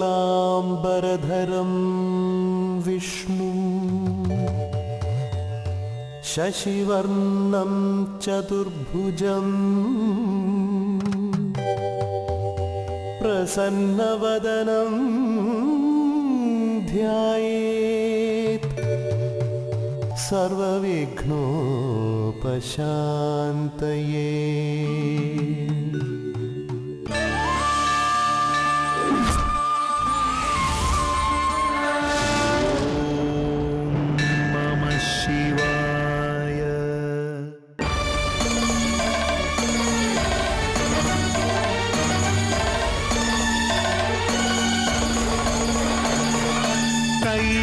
शुक्लाम्बरधरं विष्णु। शशिवर्णं चतुर्भुजम् प्रसन्नवदनं ध्यायेत्। सर्वविघ्नोपशान्तये।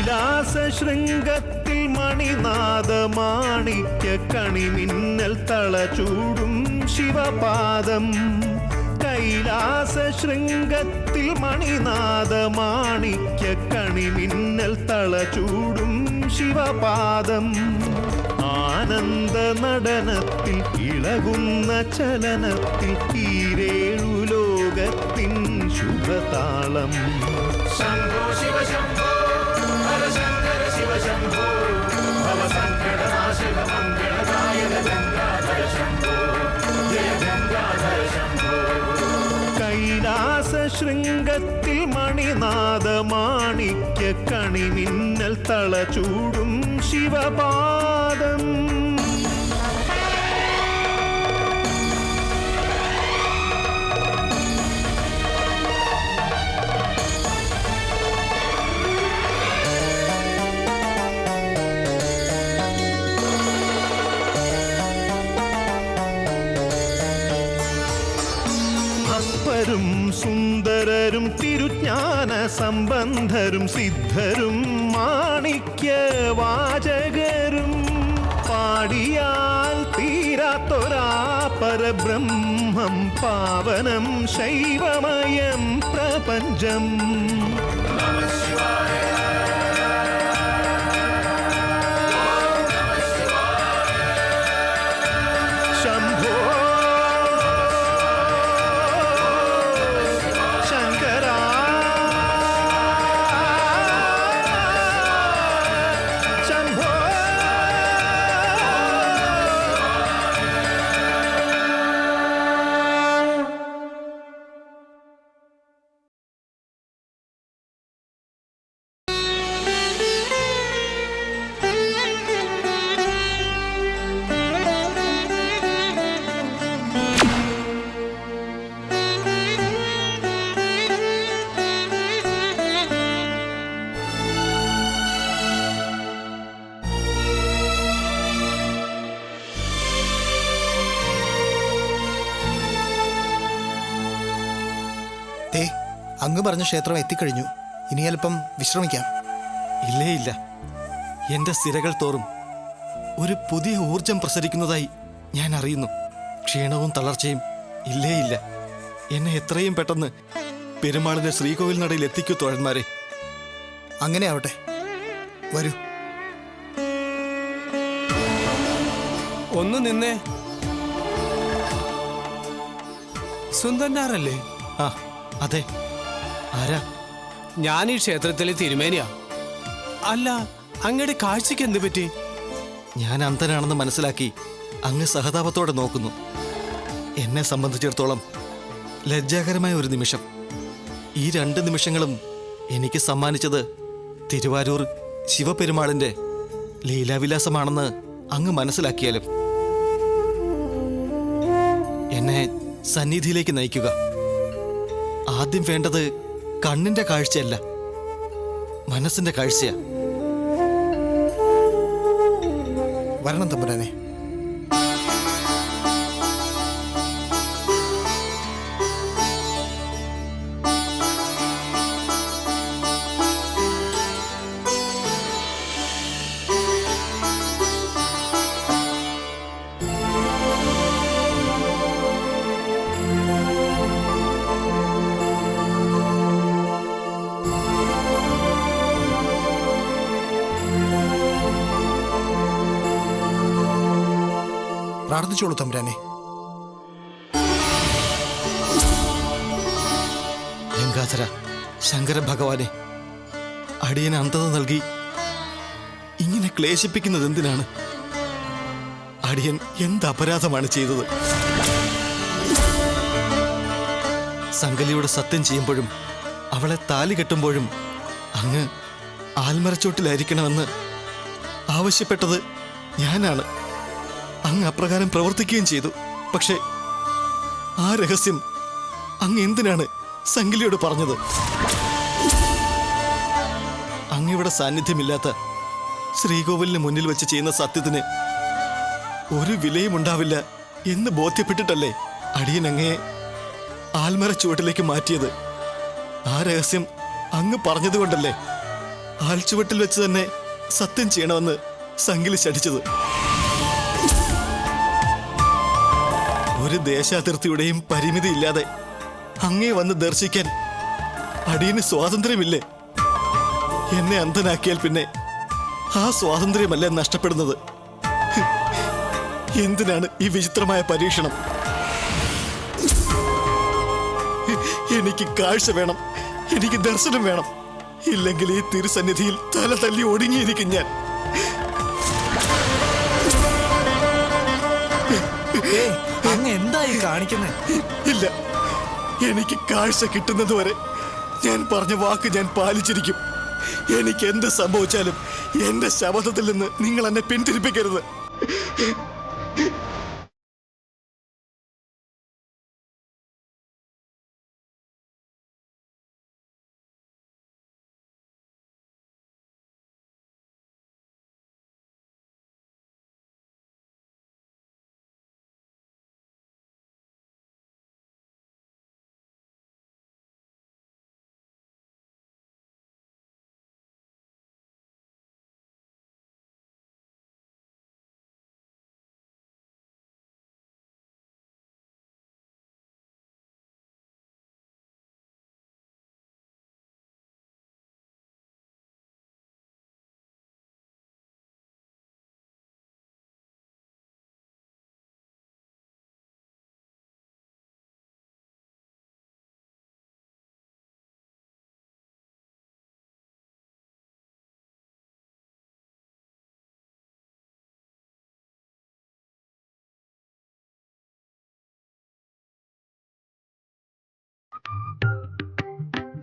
കൈലാസ ശൃംഗത്തിൽ കണി കണിമിന്നൽ തളചൂടും ശിവപാദം. കൈലാസശൃംഗത്തിൽ ശൃംഗത്തിൽ കണി കണിമിന്നൽ തളചൂടും ശിവപാദം. ആനന്ദ നടനത്തിൽ ഇളകുന്ന ചലനത്തിൽ ഈരേഴു ലോകത്തിൻ ശുഭതാളം. ശംഭോ ശിവ ശംഭോ. ശങ്കര ശിവ ശംഭോ ഭവ സങ്കടനാശക മംഗളദായക ഗംഗാധര ശംഭോ ജയ ഗംഗാധര ശംഭോ കൈലാസ ശൃംഗത്തിൽ മണിനാദമാണിക്യ കണിമിന്നൽ തളചൂടും ശിവപാദം. സുന്ദരരും തിരുജ്ഞാന സംബന്ധരും സിദ്ധരും മാണിക്യ വാചകരും പാടിയാൽ തീരാത്തൊരാ പരബ്രഹ്മം പാവനം ശൈവമയം പ്രപഞ്ചം. അങ്ങ് പറഞ്ഞ ക്ഷേത്രം എത്തിക്കഴിഞ്ഞു. ഇനി അല്പം വിശ്രമിക്കാം. ഇല്ലേ ഇല്ല. എന്റെ സിരകൾ തോറും ഒരു പുതിയ ഊർജം പ്രസരിക്കുന്നതായി ഞാൻ അറിയുന്നു. ക്ഷീണവും തളർച്ചയും ഇല്ലേ ഇല്ല. എന്നെ എത്രയും പെട്ടെന്ന് പെരുമാളിന്റെ ശ്രീകോവിൽ നടയിൽ എത്തിക്കൂ തോഴന്മാരെ. അങ്ങനെ ആവട്ടെ. വരൂ. ഒന്ന് നിന്നേ. സുന്ദരനാറല്ലേ ആ അതെ. ആരാ? ഞാൻ ഈ ക്ഷേത്രത്തിലെ തിരുമേനിയാ. അല്ല അങ്ങയുടെ കാഴ്ചക്ക് എന്ത് പറ്റി? ഞാൻ അന്ധനാണെന്ന് മനസ്സിലാക്കി അങ്ങ് സഹതാപത്തോടെ നോക്കുന്നു. എന്നെ സംബന്ധിച്ചിടത്തോളം ലജ്ജാകരമായ ഒരു നിമിഷം. ഈ രണ്ട് നിമിഷങ്ങളും എനിക്ക് സമ്മാനിച്ചത് തിരുവാരൂർ ശിവപെരുമാളിന്റെ ലീലാവിലാസമാണെന്ന് അങ്ങ് മനസ്സിലാക്കിയാലും. എന്നെ സന്നിധിയിലേക്ക് നയിക്കുക. ആദ്യം വേണ്ടത് കണ്ണിന്റെ കാഴ്ചയല്ല മനസ്സിന്റെ കാഴ്ചയാ. വരണം തമ്പുരാനെ. പ്രാർത്ഥിച്ചോളൂ തമ്പുരാനെ. ഗംഗാധര ശങ്കര ഭഗവാനെ അടിയന് അന്ധത നൽകി ഇങ്ങനെ ക്ലേശിപ്പിക്കുന്നത് എന്തിനാണ്? അടിയൻ എന്ത് അപരാധമാണ് ചെയ്തത്? സംഗലിയോട് സത്യം ചെയ്യുമ്പോഴും അവളെ താലി കെട്ടുമ്പോഴും അങ്ങ് ആൽമരച്ചോട്ടിലായിരിക്കണമെന്ന് ആവശ്യപ്പെട്ടത് ഞാനാണ്. അങ്ങ് അപ്രകാരം പ്രവർത്തിക്കുകയും ചെയ്തു. പക്ഷേ ആ രഹസ്യം അങ്ങ് എന്തിനാണ് സംഗിലിയോട് പറഞ്ഞത്? അങ്ങയുടെ സാന്നിധ്യമില്ലാത്ത ശ്രീകോവിലിന് മുന്നിൽ വെച്ച് ചെയ്യുന്ന സത്യത്തിന് ഒരു വിലയും ഉണ്ടാവില്ല എന്ന് ബോധ്യപ്പെട്ടിട്ടല്ലേ അടിയൻ അങ്ങയെ ആൽമര ചുവട്ടിലേക്ക് മാറ്റിയത്? ആ രഹസ്യം അങ്ങ് പറഞ്ഞതുകൊണ്ടല്ലേ ആൽച്ചുവട്ടിൽ വെച്ച് തന്നെ സത്യം ചെയ്യണമെന്ന് സംഗിലി ശഠിച്ചത്? ഒരു ദേശാതിർത്തിയുടെയും പരിമിതിയില്ലാതെ അങ്ങേ വന്ന് ദർശിക്കാൻ അടിയന് സ്വാതന്ത്ര്യമില്ലേ? എന്നെ അന്ധനാക്കിയാൽ പിന്നെ ആ സ്വാതന്ത്ര്യമല്ല നഷ്ടപ്പെടുന്നത്? എന്തിനാണ് ഈ വിചിത്രമായ പരീക്ഷണം? എനിക്ക് കാഴ്ച വേണം എനിക്ക് ദർശനം വേണം. ഇല്ലെങ്കിൽ ഈ തിരുസന്നിധിയിൽ തല തല്ലി ഒടുങ്ങിയിരിക്കും ഞാൻ. അങ്ങ് എന്തായി കാണിക്കുന്നത് ഇല്ല. എനിക്ക് കാഴ്ച കിട്ടുന്നത് വരെ ഞാൻ പറഞ്ഞ വാക്ക് ഞാൻ പാലിച്ചിരിക്കും. എനിക്ക് എന്ത് സംഭവിച്ചാലും എന്റെ ശബ്ദത്തിൽ നിന്ന് നിങ്ങൾ എന്നെ പിന്തിരിപ്പിക്കരുത്.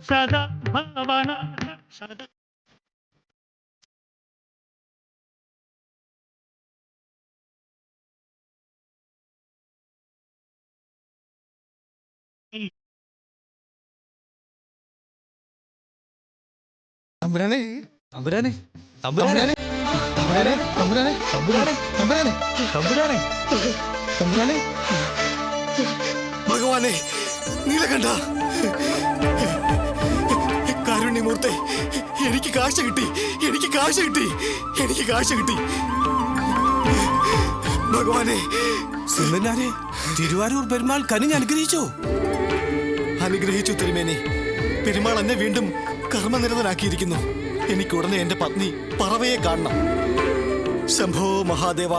സദാ ഭവന സദാ തമ്പുരാനെ തമ്പുരാനെ തമ്പുരാനെ തമ്പുരാനെ തമ്പുരാനെ തമ്പുരാനെ തമ്പുരാനെ തമ്പുരാനെ തമ്പുരാനെ. ഭഗവാനെ നീലകണ്ഠ കാരുണ്യമൂർത്തെ എനിക്ക് കാഴ്ച കിട്ടി എനിക്ക് കാഴ്ച കിട്ടി എനിക്ക് കാഴ്ച കിട്ടി. ഭഗവാനെ സുന്ദരനാരെ തിരുവാരൂർ പെരുമാൾ കനിഞ്ഞ് അനുഗ്രഹിച്ചോ. അനുഗ്രഹിച്ചു തിരുമേനി. പെരുമാൾ എന്നെ വീണ്ടും കർമ്മനിരതനാക്കിയിരിക്കുന്നു. എനിക്ക് ഉടനെ എന്റെ പത്നി പറവയെ കാണണം. ശംഭോ മഹാദേവ.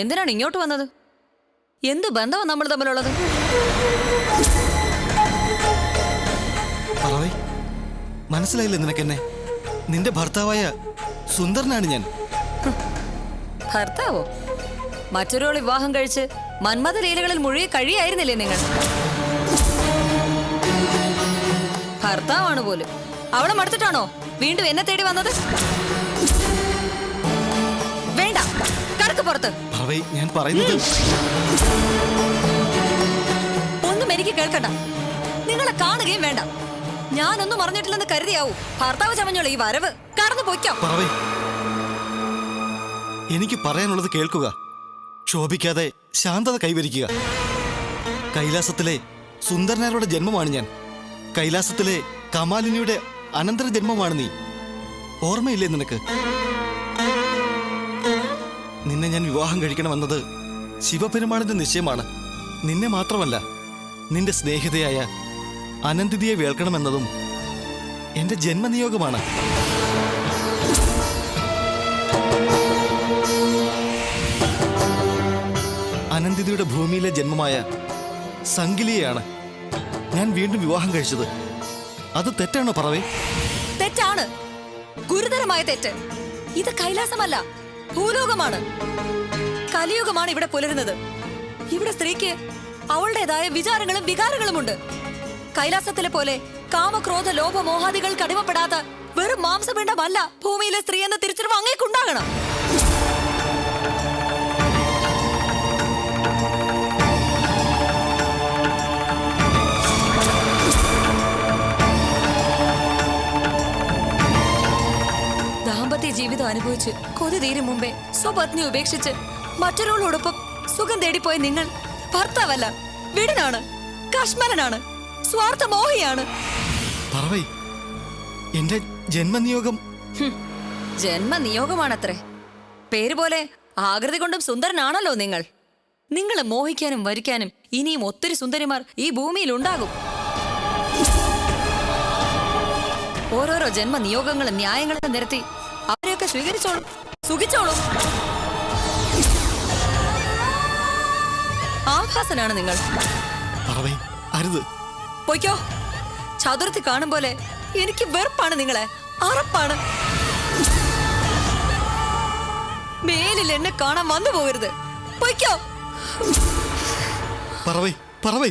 എന്തിനാണ് ഇങ്ങോട്ട് വന്നത്? എന്ത് ബന്ധമാണ് നമ്മൾ തമ്മിലുള്ളത്? മനസ്സിലായില്ലേ നിനക്കെന്നെ? നിന്റെ ഭർത്താവായ സുന്ദരനാണ് ഞാൻ. ഭർത്താവോ? മറ്റൊരാൾ വിവാഹം കഴിച്ച് മന്മത ലീലകളിൽ മുഴുകി കഴിയായിരുന്നില്ലേ നിങ്ങൾ? ഭർത്താവാണ് പോലും. അവളെ മടുത്തിട്ടാണോ വീണ്ടും എന്നെ തേടി വന്നത്? വേണ്ട കടക്ക് പുറത്ത്. പറവൈ ഞാൻ പറയുന്നത് ഒന്നും എനിക്ക് കേൾക്കണ്ട. നിങ്ങളെ കാണുകയും വേണ്ട. ഞാനൊന്നും അറിഞ്ഞിട്ടില്ലെന്ന് കരുതിയാവൂ. ഭർത്താവ് ചമഞ്ഞോളൂ ഈ വരവ്. കടന്നു പോയിക്കാം. എനിക്ക് പറയാനുള്ളത് കേൾക്കുക. ക്ഷോഭിക്കാതെ ശാന്തത കൈവരിക്കുക. കൈലാസത്തിലെ സുന്ദരനാരുടെ ജന്മമാണ് ഞാൻ. കൈലാസത്തിലെ കമാലിനിയുടെ അനന്തര ജന്മമാണ് നീ. ഓർമ്മയില്ലേ നിനക്ക്? നിന്നെ ഞാൻ വിവാഹം കഴിക്കണമെന്നത് ശിവപെരുമാളിന്റെ നിശ്ചയമാണ്. നിന്നെ മാത്രമല്ല നിന്റെ സ്നേഹിതയായ അനന്തിതിയെ വേൾക്കണമെന്നതും എന്റെ ജന്മനിയോഗമാണ്. അനന്തിതിയുടെ ഭൂമിയിലെ ജന്മമായ സംഗിലിയെയാണ് ഞാൻ വീണ്ടും വിവാഹം കഴിച്ചത്. അത് തെറ്റാണോ പറവേ? തെറ്റാണ്. ഗുരുതരമായ തെറ്റ്. ഇത് കൈലാസമല്ല. ഭൂലോകമാണ്. കലിയുഗമാണ് ഇവിടെ പുലരുന്നത്. ഇവിടെ സ്ത്രീക്ക് അവളുടേതായ വിചാരങ്ങളും ഉണ്ട് കൈലാസത്തിലെ പോലെ കാമക്രോധ ലോഭ മോഹാദികൾക്ക് അടിമപ്പെടാത്ത വെറും മാംസപിണ്ഡമല്ല ഭൂമിയിലെ സ്ത്രീ എന്ന തിരിച്ചറിവ് അങ്ങേക്കുണ്ടാകണം. അനുഭവിച്ച് കൊതി തീരും മുമ്പേ സ്വപത്നി ഉപേക്ഷിച്ച് മറ്റൊരാളോടൊപ്പം സുഖം തേടിപ്പോയ നിങ്ങൾ ഭർത്താവല്ല വിടനാണ് സ്വാർത്ഥ സ്വാർത്ഥമോഹിയാണ്. പറവേ എന്റെ ജന്മനിയോഗം ജന്മനിയോഗമാണത്രേ. പേര് പോലെ ആകൃതി കൊണ്ടും സുന്ദരനാണല്ലോ നിങ്ങൾ. നിങ്ങളെ മോഹിക്കാനും വരിക്കാനും ഇനിയും ഒത്തിരി സുന്ദരിമാർ ഈ ഭൂമിയിൽ ഉണ്ടാകും ഓരോരോ ജന്മനിയോഗങ്ങളും ന്യായങ്ങളും നിരത്തി അവരെയൊക്കെ സ്വീകരിച്ചോളും? സുഖിച്ചോളും? ആഭാസനാണ് നിങ്ങൾ. അരുത്. പൊയ്ക്കോ. ചതുരത്തി കാണും പോലെ എനിക്ക് വെറുപ്പാണ് നിങ്ങളെ. അറപ്പാണ്. മേലിൽ എന്നെ കാണാൻ വന്നു പോകരുത്. പൊയ്ക്കോ. പറവേ പറവേ.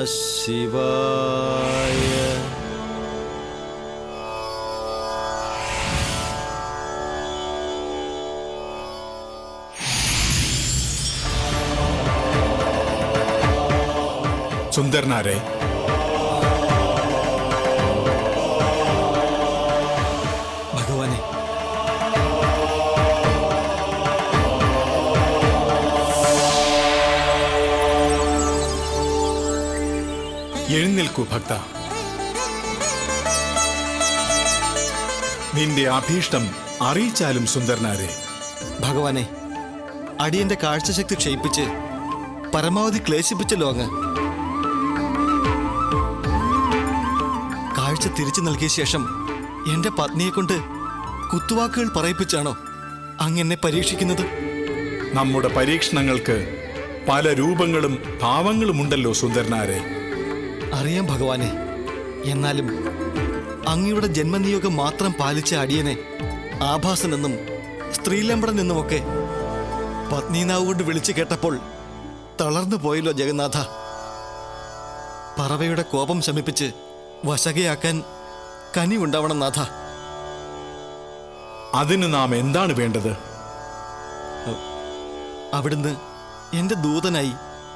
നമ ശിവായ സുന്ദരനാരെ എഴുന്നേൽക്കൂ ഭക്ത. നിന്റെ അഭീഷ്ടം അറിയിച്ചാലും സുന്ദരനാരെ. ഭഗവാനെ അടിയന്റെ കാഴ്ചശക്തി ക്ഷയിപ്പിച്ച് പരമാവധി ക്ലേശിപ്പിച്ചല്ലോ അങ്ങ് കാഴ്ച തിരിച്ചു നൽകിയ ശേഷം എന്റെ പത്നിയെ കൊണ്ട് കുത്തുവാക്കുകൾ പറയിപ്പിച്ചാണോ അങ്ങെന്നെ പരീക്ഷിക്കുന്നത്? നമ്മുടെ പരീക്ഷണങ്ങൾക്ക് പല രൂപങ്ങളും ഭാവങ്ങളുമുണ്ടല്ലോ സുന്ദരനാരെ. അറിയാം ഭഗവാനെ. എന്നാലും അങ്ങയുടെ ജന്മനിയോഗം മാത്രം പാലിച്ച അടിയനെ ആഭാസനെന്നും സ്ത്രീലമ്പടൻ എന്നുമൊക്കെ പത്നീനാവ് കൊണ്ട് വിളിച്ചു കേട്ടപ്പോൾ തളർന്നു പോയല്ലോ ജഗന്നാഥ. പറവയുടെ കോപം ശമിപ്പിച്ച് വശകയാക്കാൻ കനി ഉണ്ടാവണം നാഥ. അതിന് നാം എന്താണ് വേണ്ടത്? അവിടുന്ന് എന്റെ ദൂതനായി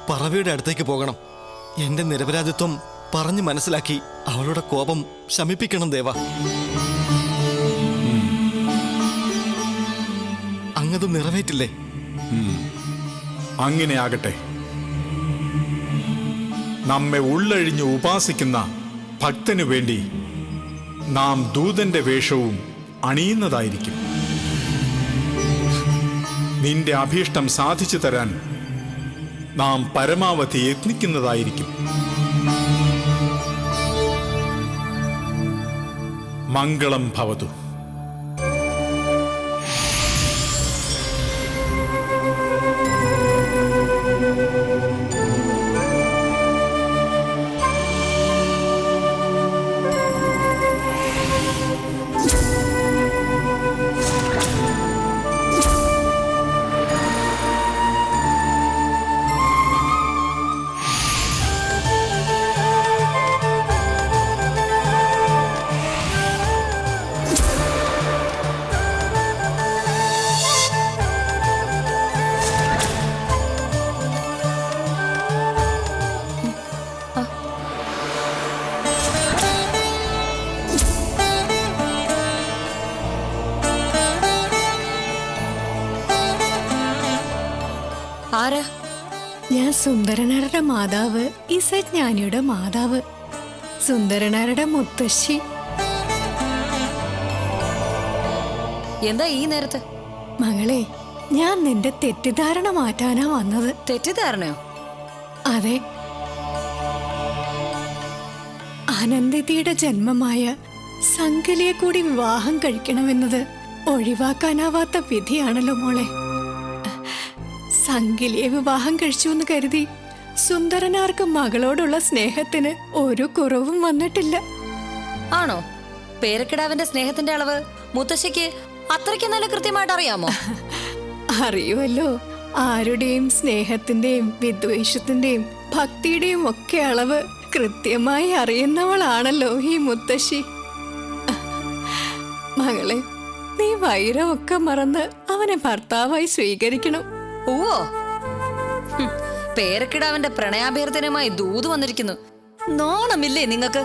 പറവയുടെ അടുത്തേക്ക് പോകണം. എന്റെ നിരപരാധിത്വം പറഞ്ഞു മനസ്സിലാക്കി അവളുടെ കോപം ശമിപ്പിക്കണം ദേവ. അങ്ങത് നിറവേറ്റില്ലേ? അങ്ങനെ ആകട്ടെ. നമ്മെ ഉള്ളഴിഞ്ഞ് ഉപാസിക്കുന്ന ഭക്തനു വേണ്ടി നാം ദൂതന്റെ വേഷവും അണിയുന്നതായിരിക്കും. നിന്റെ അഭീഷ്ടം സാധിച്ചു തരാൻ നാം പരമാവധി യത്നിക്കുന്നതായിരിക്കും. മംഗളം ഭവതു. മാതാവ് ഇസജ്ഞാനിയുടെ മാതാവ് സുന്ദരനാരുടെ മുത്തശ്ശി. എന്താ ഈ നേരത്ത്? മകളെ ഞാൻ നിന്റെ തെറ്റിദ്ധാരണ മാറ്റാനാ വന്നത്. തെറ്റിദ്ധാരണയോ? അതെ. അനന്തിയുടെ ജന്മമായ സങ്കലിയെ കൂടി വിവാഹം കഴിക്കണമെന്നത് ഒഴിവാക്കാനാവാത്ത വിധിയാണല്ലോ മോളെ. സങ്കിലിയെ വിവാഹം കഴിച്ചു എന്ന് കരുതി സുന്ദരനാർക്ക് മകളോടുള്ള സ്നേഹത്തിന് ഒരു കുറവും വന്നിട്ടില്ല. ആണോ? പേരക്കിടാവിന്റെ സ്നേഹത്തിന്റെ അളവ് മുത്തശ്ശിക്ക് അത്രയ്ക്ക് നല്ല കൃത്യമായിട്ട് അറിയാമോ? അറിയുമല്ലോ. ആരുടെയും സ്നേഹത്തിന്റെയും വിദ്വേഷത്തിന്റെയും ഭക്തിയുടെയും ഒക്കെ അളവ് കൃത്യമായി അറിയുന്നവളാണല്ലോ ഈ മുത്തശ്ശി. മകളെ നീ വൈരമൊക്കെ മറന്ന് അവനെ ഭർത്താവായി സ്വീകരിക്കണം. ഹും, പേരക്കിടാവിന്റെ പ്രണയാഭ്യർത്ഥനയുമായി ദൂത് വന്നിരിക്കുന്നു. നോണമില്ലേ നിങ്ങൾക്ക്?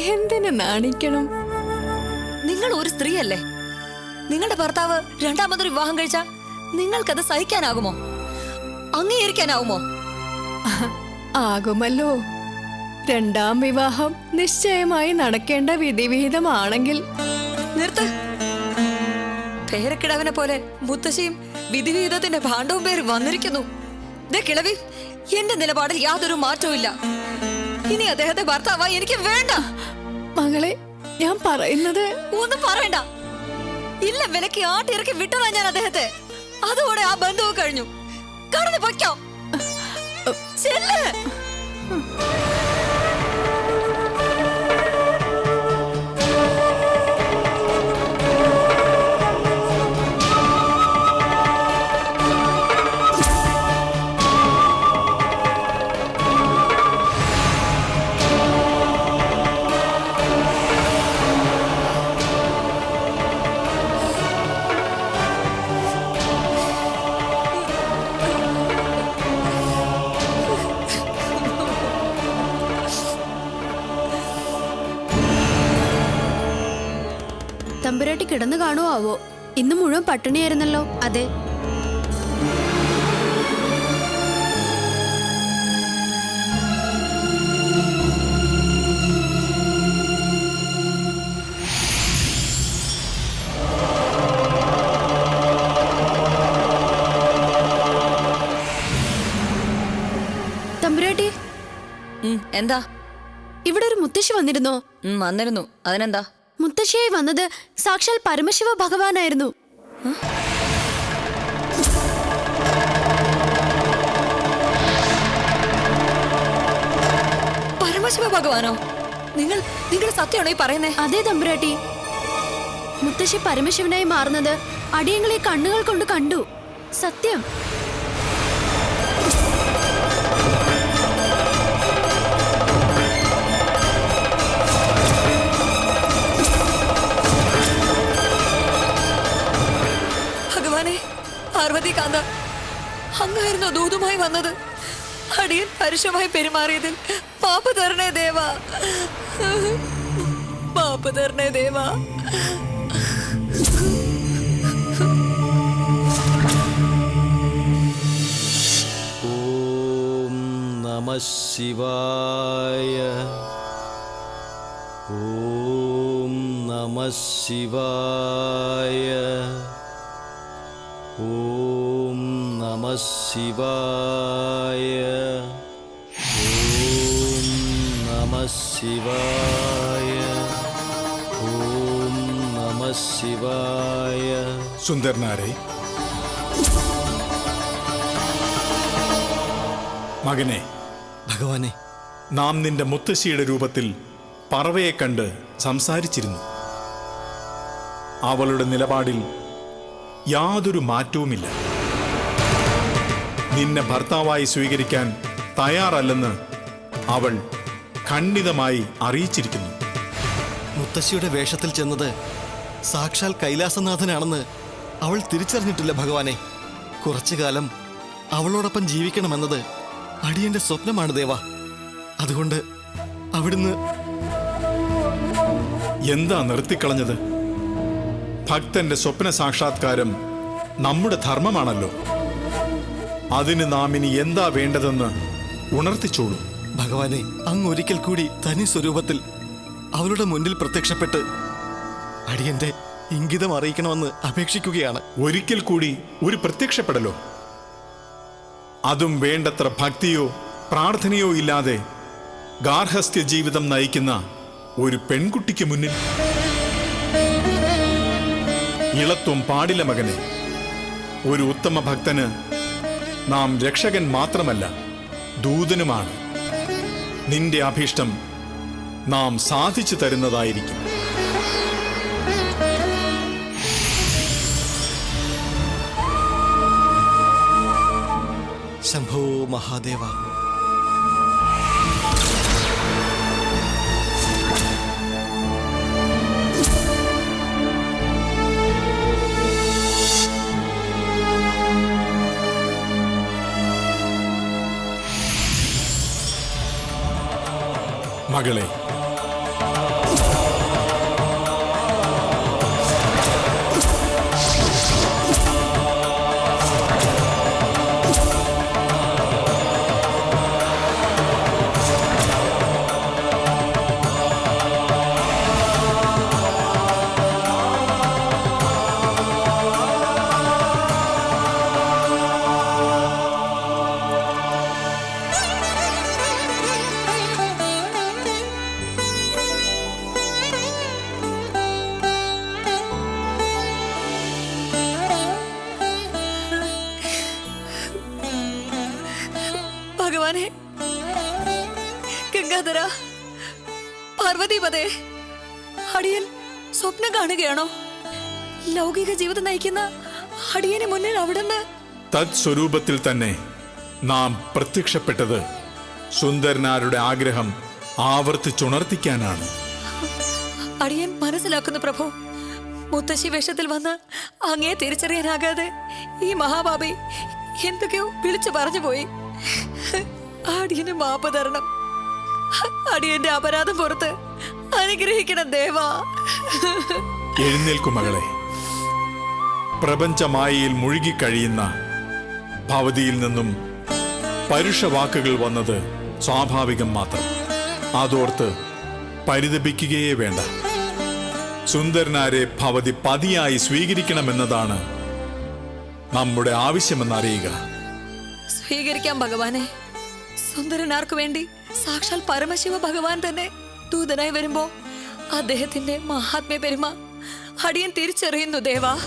എന്തിനു നാണിക്കണം? നിങ്ങൾ ഒരു സ്ത്രീയല്ലേ? നിങ്ങളുടെ ഭർത്താവ് രണ്ടാമതൊരു വിവാഹം കഴിച്ച നിങ്ങൾക്കത് സഹിക്കാനാകുമോ? അംഗീകരിക്കാനാവുമോ? ആകുമല്ലോ. രണ്ടാം വിവാഹം നിശ്ചയമായി നടക്കേണ്ട വിധിവിഹിതമാണെങ്കിൽ. നിർത്ത്. പേരക്കിടാവിനെ പോലെ മുത്തശ്ശിയും വിധിവിഹിതത്തിന്റെ ഭാണ്ഡവും പേര് വന്നിരിക്കുന്നു. കിളവി എന്റെ നിലപാടിൽ യാതൊരു മാറ്റവും ഇനി അദ്ദേഹത്തെ ഭർത്താവായി എനിക്ക് വേണ്ട. മകളെ ഞാൻ പറയുന്നത് ഒന്നും പറയണ്ട. ഇല്ല വിലക്ക് ആട്ടിറക്കി വിട്ടതാ ഞാൻ അദ്ദേഹത്തെ. അതോടെ ആ ബന്ധവും കഴിഞ്ഞു. കടന്നു പൊയ്ക്കോ. ചെല്ല്. മുഴുവൻ പട്ടിണിയായിരുന്നല്ലോ അതെ. തമ്പുരാട്ടി എന്താ? ഇവിടെ ഒരു മുത്തശ്ശി വന്നിരുന്നോ? വന്നിരുന്നു. അതിനെന്താ? മുത്തശ്ശിയായി വന്നത് സാക്ഷാൽ പരമശിവ ഭഗവാനായിരുന്നു. പരമശിവ ഭഗവാനോ നിങ്ങൾ നിങ്ങൾ സത്യമാണോ ഈ പറയുന്നേ? അതേ തമ്പുരാട്ടി. മുത്തശ്ശി പരമശിവനായി മാറുന്നത് അടിയങ്ങളെ കണ്ണുകൾ കൊണ്ട് കണ്ടു. സത്യം. പാർവതി കാന്ത അങ്ങായിരുന്നു ദൂതുമായി വന്നത്. അടിയൻ പരുഷമായി പെരുമാറിയതിൽ പാപ്പ തരണേ ദേവ. പാപ്പ തരണേ ദേവ. ഓം നമ ശിവായ. ഓം നമ ശിവായ. ശിവായ ഓം നമ ശിവായ ഓം നമ ശിവായ സുന്ദരനാരെ മകനെ ഭഗവാനെ. നാം നിന്റെ മുത്തശ്ശിയുടെ രൂപത്തിൽ പറവയെ കണ്ട് സംസാരിച്ചിരുന്നു. അവളുടെ നിലപാടിൽ യാതൊരു മാറ്റവുമില്ല. നിന്നെ ഭർത്താവായി സ്വീകരിക്കാൻ തയ്യാറല്ലെന്ന് അവൾ ഖണ്ഡിതമായി അറിയിച്ചിരിക്കുന്നു. മുത്തശ്ശിയുടെ വേഷത്തിൽ ചെന്നത് സാക്ഷാൽ കൈലാസനാഥനാണെന്ന് അവൾ തിരിച്ചറിഞ്ഞിട്ടില്ല ഭഗവാനെ. കുറച്ചു കാലം അവളോടൊപ്പം ജീവിക്കണമെന്നത് അടിയന്റെ സ്വപ്നമാണ് ദേവ. അതുകൊണ്ട് അവിടുന്ന് എന്താ നിർത്തിക്കളഞ്ഞത്? ഭക്തന്റെ സ്വപ്ന സാക്ഷാത്കാരം നമ്മുടെ ധർമ്മമാണല്ലോ. അതിന് നാം ഇനി എന്താ വേണ്ടതെന്ന് ഉണർത്തിച്ചോളൂ. ഭഗവാനെ അങ്ങ് ഒരിക്കൽ കൂടി തനി സ്വരൂപത്തിൽ അവളുടെ മുന്നിൽ പ്രത്യക്ഷപ്പെട്ട് അടിയന്റെ ഇംഗിതം അറിയിക്കണമെന്ന് അപേക്ഷിക്കുകയാണ്. ഒരിക്കൽ കൂടി ഒരു പ്രത്യക്ഷപ്പെടലോ? അതും വേണ്ടത്ര ഭക്തിയോ പ്രാർത്ഥനയോ ഇല്ലാതെ ഗാർഹസ്ഥ്യ ജീവിതം നയിക്കുന്ന ഒരു പെൺകുട്ടിക്ക് മുന്നിൽ. ഇളത്വം പാടില്ല മകനെ. ഒരു ഉത്തമ ഭക്തന് നാം രക്ഷകൻ മാത്രമല്ല ദൂതനുമാണ്. നിന്റെ അഭീഷ്ടം നാം സാധിച്ചു തരുന്നതായിരിക്കും. ശംഭോ മഹാദേവ. മകളെ. നയിക്കുന്ന അടിയന് മുന്നിൽ അവിടുന്ന് തത് സ്വരൂപത്തിൽ തന്നെ നാം പ്രത്യക്ഷപ്പെട്ടത് സുന്ദരനാരുടെ ആഗ്രഹം ആവർത്തിച്ചുണർത്തിക്കാനാണ്. അടിയൻ മനസ്സിലാക്കുന്നു പ്രഭു. മുത്തശ്ശി വേഷത്തിൽ വന്ന് അങ്ങേ തിരിച്ചറിയാനാകാതെ ഈ മഹാബാബി എന്തൊക്കെയോ വിളിച്ചു പറഞ്ഞു പോയി. അടിയന് മാപ്പ് തരണം. അടിയന്റെ അപരാധം പുറത്ത് അനുഗ്രഹിക്കണം ദേവാ. എഴുന്നേൽക്കും മകളെ. പ്രപഞ്ചമായയിൽ മുഴുകിക്കഴിയുന്ന ഭവതിയിൽ നിന്നും പരുഷവാക്കുകൾ വന്നത് സ്വാഭാവികം മാത്രം. അതോർത്ത് പരിതപിക്കുകയേ വേണ്ട. സുന്ദരനാരെ ഭവതി പതിയായി സ്വീകരിക്കണമെന്നതാണ് നമ്മുടെ ആവശ്യമെന്നറിയുക. സ്വീകരിക്കാം ഭഗവാനെ. സുന്ദരനാർക്ക് വേണ്ടി സാക്ഷാൽ പരമശിവ ഭഗവാൻ തന്നെ ദൂതനായി വരുമ്പോ അദ്ദേഹത്തിന്റെ മഹാത്മ്യ പെരുമ അടിയൻ തിരിച്ചറിയുന്നു ദേവാ.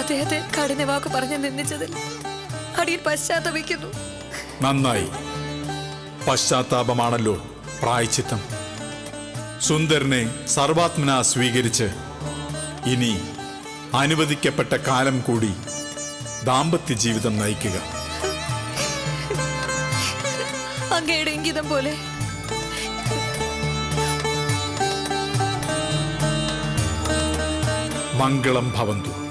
അദ്ദേഹത്തെ കഠിന വാക്ക് പറഞ്ഞ് നിന്ദിച്ചതിൽ അടിയൻ പശ്ചാത്തപിക്കുന്നു. നന്നായി. പശ്ചാത്താപമാണല്ലോ പ്രായച്ചിത്തം. സുന്ദരനെ സർവാത്മന സ്വീകരിച്ച് ഇനി അനുവദിക്കപ്പെട്ട കാലം കൂടി ദാമ്പത്യ ജീവിതം നയിക്കുക. അങ്ങയുടെ ഇംഗിതം പോലെ. മംഗളം ഭവന്തു.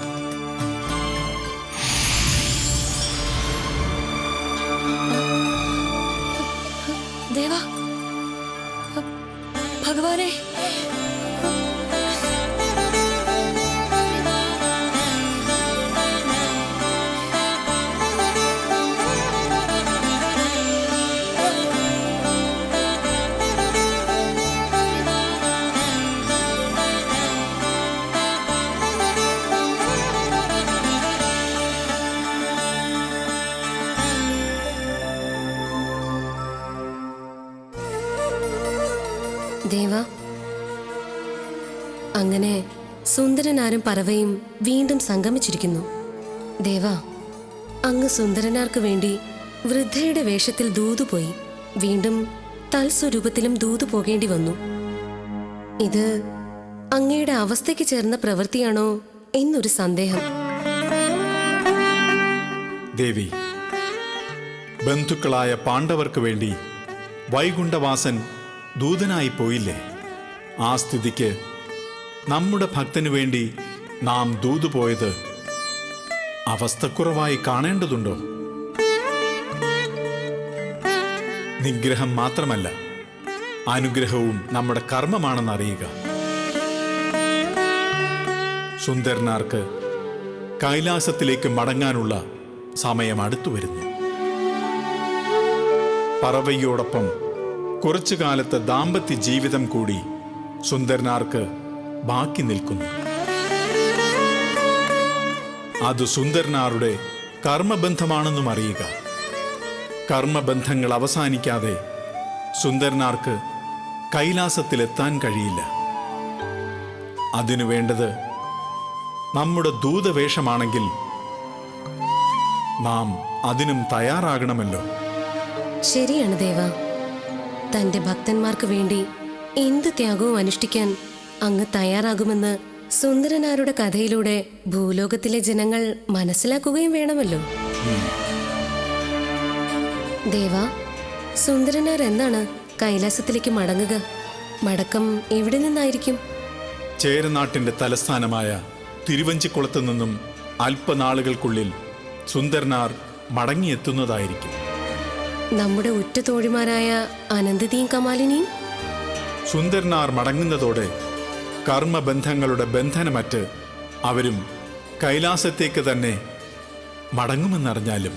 ഭഗവാനെ അങ്ങനെ സുന്ദരനാരും പറവയും വീണ്ടും സംഗമിച്ചിരിക്കുന്നു. ദേവ അങ്ങ് സുന്ദരനാർക്ക് വേണ്ടി വൃദ്ധയുടെ വേഷത്തിൽ ദൂതു പോയി വീണ്ടും തൽസ്വരൂപത്തിലും ദൂതു പോകേണ്ടി വന്നു. ഇത് അങ്ങയുടെ അവസ്ഥയ്ക്ക് ചേർന്ന പ്രവൃത്തിയാണോ എന്നൊരു സന്ദേഹം. ദേവി ബന്ധുക്കളായ പാണ്ഡവർക്ക് വേണ്ടി വൈകുണ്ഠവാസൻ ദൂതനായി പോയില്ലേ? ആ സ്ഥിതിക്ക് നമ്മുടെ ഭക്തനു വേണ്ടി നാം ദൂതുപോയത് അവസ്ഥക്കുറവായി കാണേണ്ടതുണ്ടോ? നിഗ്രഹം മാത്രമല്ല അനുഗ്രഹവും നമ്മുടെ കർമ്മമാണെന്ന് അറിയുക സുന്ദരനാർക്ക് കൈലാസത്തിലേക്ക് മടങ്ങാനുള്ള സമയം അടുത്തു വരുന്നു. പറവയ്യോടൊപ്പം കുറച്ചു കാലത്തെ ദാമ്പത്യ ജീവിതം കൂടി സുന്ദരനാർക്ക് ബാക്കി നിൽക്കുന്നു. അത് സുന്ദരനാറുടെ കർമ്മബന്ധമാണെന്നും അറിയുക. കർമ്മബന്ധങ്ങൾ അവസാനിക്കാതെ സുന്ദരനാർക്ക് കൈലാസത്തിലെത്താൻ കഴിയില്ല. അതിനു വേണ്ടത് നമ്മുടെ ദൂതവേഷമാണെങ്കിൽ നാം അതിനും തയ്യാറാകണമല്ലോ. ശരിയാണ് ദേവ. തന്റെ ഭക്തന്മാർക്ക് വേണ്ടി എന്ത് ത്യാഗവും അനുഷ്ഠിക്കാൻ അങ്ങ് തയ്യാറാകുമെന്ന് സുന്ദരനാരുടെ കഥയിലൂടെ ഭൂലോകത്തിലെ ജനങ്ങൾ മനസ്സിലാക്കുകയും വേണമല്ലോ. ദേവ സുന്ദരനാർ എന്താണ് കൈലാസത്തിലേക്ക് മടങ്ങുക? മടക്കം എവിടെ നിന്നായിരിക്കും? ചേരനാട്ടിന്റെ തലസ്ഥാനമായ തിരുവഞ്ചിക്കുളത്ത് നിന്നും അല്പനാളുകൾക്കുള്ളിൽ സുന്ദരനാർ മടങ്ങിയെത്തുന്നതായിരിക്കും. നമ്മുടെ ഉറ്റ തോഴിമാരായ അനന്തതിയും കമാലിനിയും? സുന്ദരനാർ മടങ്ങുന്നതോടെ കർമ്മബന്ധങ്ങളുടെ ബന്ധനമറ്റ് അവരും കൈലാസത്തേക്ക് തന്നെ മടങ്ങുമെന്നറിഞ്ഞാലും